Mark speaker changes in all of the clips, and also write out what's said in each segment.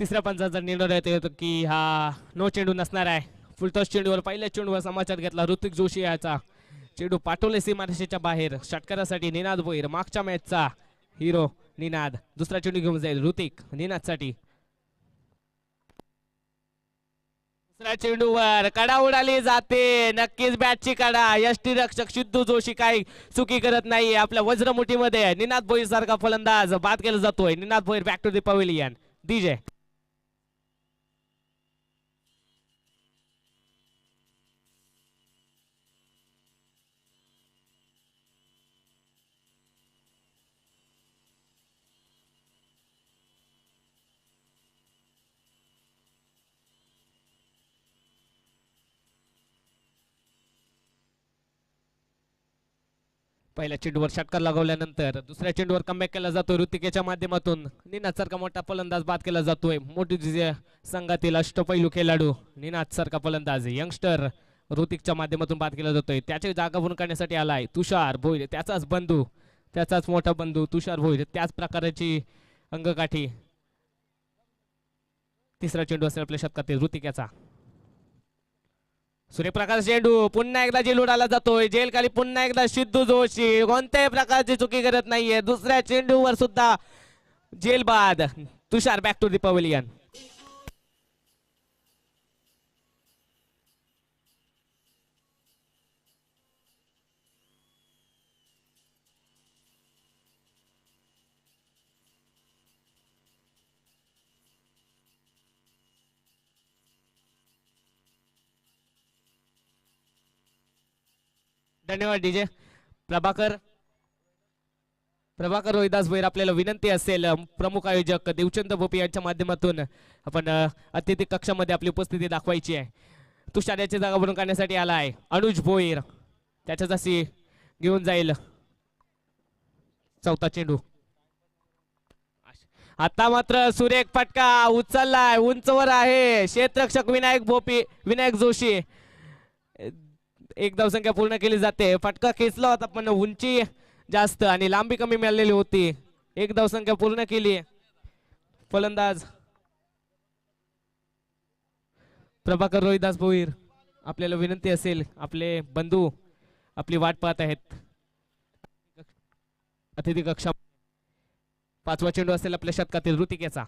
Speaker 1: तिसऱ्या पंचांचा निर्णय येतो की हा नो चेंडू नसणार आहे. फुलटॉस चेंडूवर पहिल्या चेंडूवर समाचार घेतला ऋतिक जोशी याचा. चेंडू पाठवले सीमारेषेच्या बाहेर. षटकारासाठी निनाद भोईर मागच्या मॅचचा हिरो निनाद. दुसरा चेंडू घेऊन जाईल ऋतिक निनादसाठी. दुसऱ्या चेंडूवर कडा उडाली जाते. नक्कीच बॅटची कडा. यष्टी रक्षक सिद्धू जोशी काही चुकी करत नाही आपल्या वज्रमुठीमध्ये निनाद भोईर सारखा फलंदाज बाद केला जातोय. Ninad Bhoir back to the pavilion DJ पहिल्या चेंडूवर षटकार लागवल्यानंतर दुसऱ्या चेंडूवर कमबॅक केला जातो ऋतिकेच्या माध्यमातून. निनाद सारखा मोठा फलंदाज बाद केला जातोय. मोठी संघातील अष्टपैलू खेळाडू निनाद सारखा फलंदाज यंगस्टर ऋतिकच्या माध्यमातून बाद केला जातोय. त्याची जागा भरून काढण्यासाठी आलाय तुषार भोईर. त्याचाच बंधू त्याचाच मोठा बंधू तुषार भोईर. त्याच प्रकारची अंगकाठी तिसरा चेंडू असेल आपल्या शतकातील ऋतिकेचा. सूर्यप्रकाश चेंडू पुन्हा एकदा जेल उडाला जातोय. जेल खाली पुन्हा एकदा सिद्धू जोशी. कोणत्याही प्रकारची चुकी करत नाहीये. दुसऱ्या चेंडूवर सुद्धा जेल बाद Tushar back to the pavilion धन्यवाद डीजे. प्रभाकर. प्रभाकर रोहिदास भैर आपल्याला विनंती असेल प्रमुख आयोजक देवचंद भोपी यांच्या माध्यमातून आपण अतिथी कक्षामध्ये आपली उपस्थिती दाखवायची आहे. तुषार याची जागा भरून काढण्यासाठी आला आहे. अनुज भोईर त्याच्या जशी घेऊन जाईल. चौथा चेंडू. आता मात्र सुरेख फटका उचललाय उंचवर आहे. क्षेत्रक्षक विनायक भोपी विनायक जोशी. एक धावसंख्या पूर्ण केली जाते. फटका खेचला होता पण उंची जास्त आणि लांबी कमी मिळालेली होती. एक धावसंख्या पूर्ण केली. फलंदाज. प्रभाकर रोहिदास भोईर आपल्याला विनंती असेल आपले बंधू आपली वाट पाहत आहेत. अतिथी कक्षा. पाचवा चेंडू असेल आपल्या शतकातील ऋतिकेचा.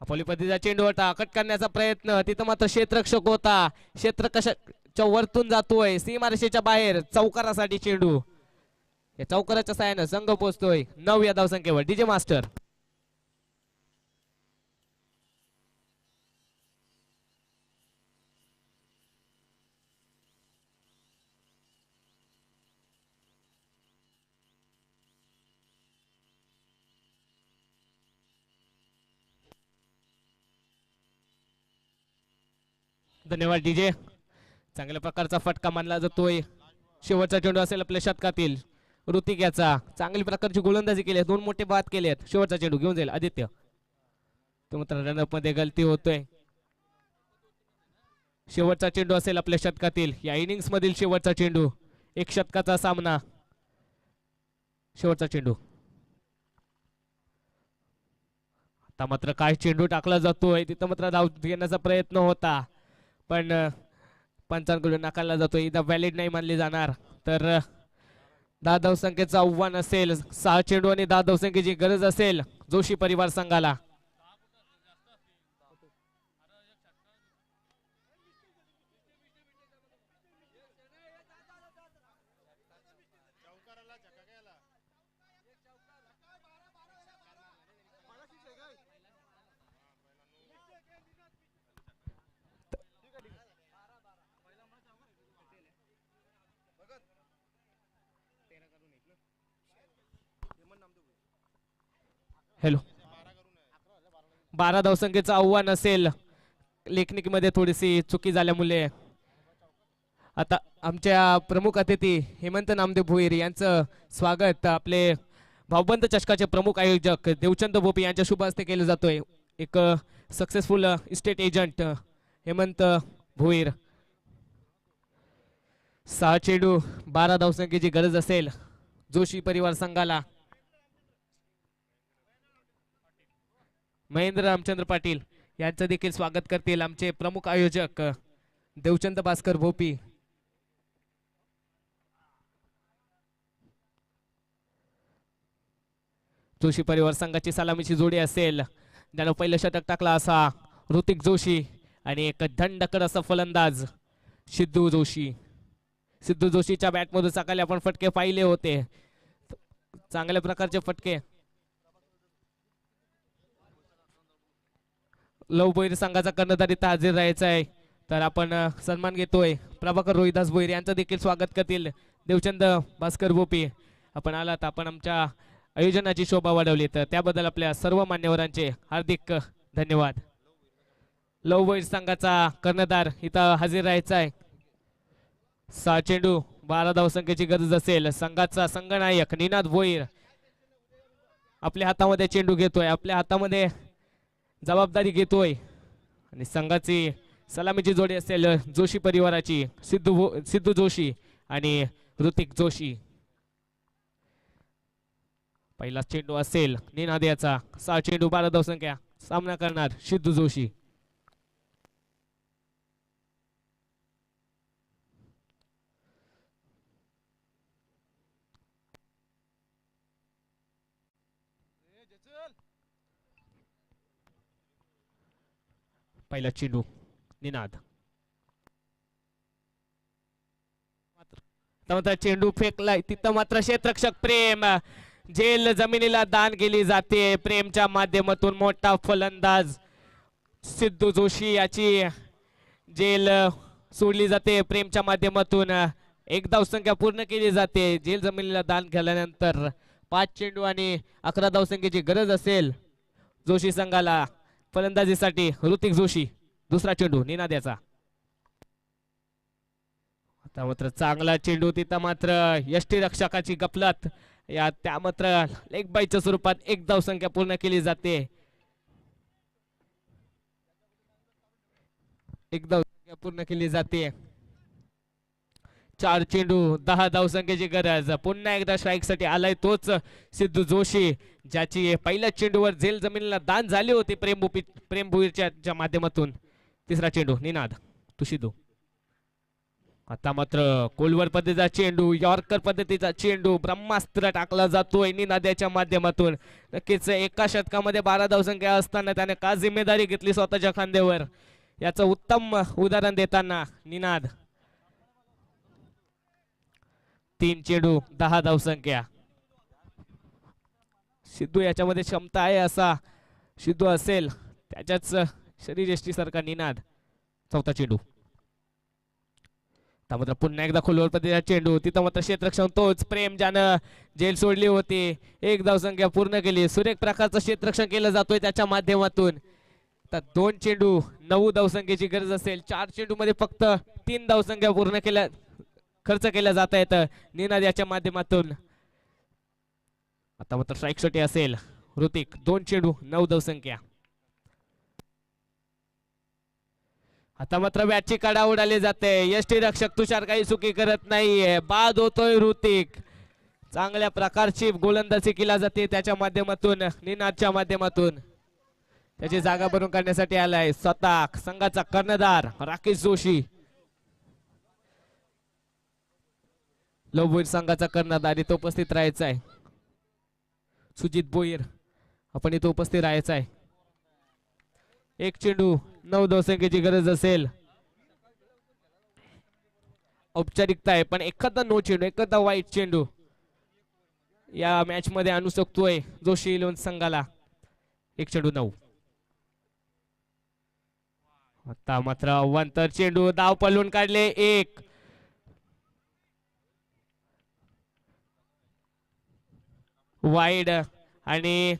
Speaker 1: अपोलीपतीचा चेंडू होता. कट करण्याचा प्रयत्न. तिथं मात्र क्षेत्रक्षक होता. क्षेत्र च्या वरतून जातोय. सीमारेषेच्या बाहेर. चौकारासाठी चेंडू. या चौकाराच्या साहाय्यानं संघ पोहोचतोय. नऊ या धावसंख्येवर. DJ master. धन्यवाद डीजे. चांगल्या प्रकारचा फटका मानला जातोय. शेवटचा चेंडू असेल आपल्या शतकातील. ऋतिक याचा चांगली प्रकारची गोलंदाजी केली. आहे दोन मोठे बाद केले आहेत शेवटचा चेंडू घेऊन जाईल आदित्य. तो मात्र रनअपमध्ये गलती होतोय. शेवटचा चेंडू असेल आपल्या शतकातील. या इनिंग्स मधील शेवटचा चेंडू एक शतकाचा सामना. शेवटचा चेंडू आता मात्र काय चेंडू टाकला जातोय तिथं मात्र धाव घेण्याचा प्रयत्न होता. पण पंचांकडून नाकारला जातो इथं व्हॅलिड नाही मानली जाणार. तर दहा धावसंख्येचं आव्हान असेल सहा चेंडू आणि दहा धावसंख्येची गरज असेल जोशी परिवार संघाला. हॅलो बारा धावसंख्येचं आव्हान असेल. लेखनिकीमध्ये थोडीशी चुकी झाल्यामुळे. आता आमच्या प्रमुख अतिथी हेमंत नामदेव भोईर यांचं स्वागत आपले भावबंद चषकाचे प्रमुख आयोजक देवचंद भोपी यांच्या शुभ हस्ते केलं जातोय. एक successful estate agent Hemant Bhoir. सहा चेंडू बारा धावसंख्येची गरज असेल. जोशी परिवार संघाला. महेंद्र रामचंद्र पाटील यांचं देखील स्वागत करतील आमचे प्रमुख आयोजक देवचंद भास्कर भोपी. जोशी परिवार संघाची सलामीची जोडी असेल. ज्यानं पहिलं शतक टाकला असा ऋतिक जोशी आणि एक दंडकर असा फलंदाज सिद्धू जोशी. सिद्धू जोशीच्या बॅटमधून सकाळी आपण फटके पाहिले होते. चांगल्या प्रकारचे फटके लव बोईर संघाचा कर्णधार इथं हजर राहायचा आहे. तर आपण सन्मान घेतोय. प्रभाकर रोहिदास बोईर यांचं देखील स्वागत करतील. देवचंद भास्कर गोपी आपण आलात. आपण आमच्या आयोजनाची शोभा वाढवली. तर त्याबद्दल आपल्या सर्व मान्यवरांचे हार्दिक धन्यवाद. लव बोईर संघाचा कर्णधार इथं हजर राहायचा आहे. सहा चेंडू बारा धावसंख्येची गरज असेल. संघाचा संघनायक निनाद भोईर आपल्या हातामध्ये चेंडू घेतोय. आपल्या हातामध्ये जबाबदारी घेतोय. आणि संघाची सलामीची जोडी असेल जोशी परिवाराची सिद्धू सिद्धू जोशी आणि ऋतिक जोशी. पहिला चेंडू असेल निनाद्याचा सहा चेंडू बारा धावसंख्या. सामना करणार सिद्धू जोशी. पहिला चेंडू निनाद. मात्र चेंडू फेकलाय. तिथं मात्र क्षेत्रक्षक प्रेम. जेल जमिनीला दान केली जाते. प्रेमच्या माध्यमातून मोठा फलंदाज सिद्धू जोशी याची जेल सोडली जाते. प्रेमच्या माध्यमातून एक धावसंख्या पूर्ण केली जाते. जेल जमिनीला दान केल्यानंतर पाच चेंडू आणि अकरा धावसंख्येची गरज असेल जोशी संघाला. फलंदाजीसाठी ऋतिक जोशी दुसरा चेंडू निनाद्याचा. आता मात्र चांगला चेंडू तिथं मात्र यष्टी रक्षकाची या त्या मात्र लेग बाईच्या स्वरूपात एक धावसंख्या पूर्ण केली जाते. एक धावसंख्या पूर्ण केली जाते. चार चेंडू दहा धावसंख्येची गरज. पुन्हा एकदा स्ट्राईकसाठी आलाय तोच सिद्धू जोशी ज्याची पहिल्या चेंडूवर झेल जमिनीला दान झाली होती प्रेम भूपी माध्यमातून. तिसरा चेंडू निनाद तुशिदू. आता मात्र कोलवर पद्धतीचा चेंडू यॉर्कर पद्धतीचा चेंडू ब्रह्मास्त्र टाकला जातोय निनाद्याच्या माध्यमातून. नक्कीच एका शतकामध्ये बारा धावसंख्या असताना त्याने का जिम्मेदारी घेतली स्वतःच्या खांद्यावर? याचं उत्तम उदाहरण देताना निनाद तीन चेंडू दहा धावसंख्या. सिद्धू याच्यामध्ये क्षमता आहे असा सिद्धू असेल त्याच्याच शरीर सारखा निनाद. चौथा चेंडू. आता मात्र पुन्हा एकदा खोलवर पद्धतीचा चेंडू. तिथं मात्र क्षेत्ररक्षण तोच. प्रेम ज्यानं जेल सोडली होती. एक धावसंख्या पूर्ण केली. सुरेख प्रकारचं क्षेत्रक्षण केलं जातोय त्याच्या माध्यमातून. तर दोन चेंडू नऊ धावसंख्येची गरज असेल. चार चेंडू मध्ये फक्त तीन धावसंख्या पूर्ण केल्या खर्च केला जात आहेत निनाद याच्या माध्यमातून. आता मात्र स्ट्राईकसाठी असेल. ऋतिक दोन चेंडू नऊ धावसंख्या. आता मात्र बॅटची काढा उडाली जाते. यष्टी रक्षक तुषार काही चुकी करत नाहीये. बाद होतोय ऋतिक चांगल्या प्रकारची गोलंदाजी केला जाते त्याच्या माध्यमातून निनादच्या माध्यमातून. त्याची जागा भरून काढण्यासाठी आलाय स्वतः संघाचा कर्णधार राकेश जोशी. लवबोईर संघाचा कर्णधार इथं उपस्थित राहायचा आहे. सुजित बोईर आपण इथं उपस्थित राहायचा आहे. एक चेंडू नऊ धावसंख्येची गरज असेल. औपचारिकता आहे पण एखादा नो चेंडू एखादा वाईट चेंडू या मॅच मध्ये आणू शकतोय जोशी इलेव्हन संघाला. एक चेंडू नऊ. आता मात्र अव्वांतर चेंडू धाव पलून काढले एक. वाईड आणि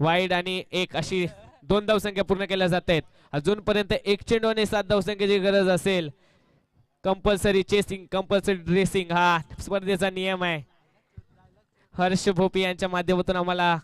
Speaker 1: वाईड आणि एक अशी दोन धावसंख्या पूर्ण केल्या जात आहेत. अजूनपर्यंत एक चेंडू आणि सात धावसंख्येची गरज असेल. कंपल्सरी चेसिंग कंपल्सरी ड्रेसिंग हा स्पर्धेचा नियम आहे. हर्ष भोपी यांच्या माध्यमातून आम्हाला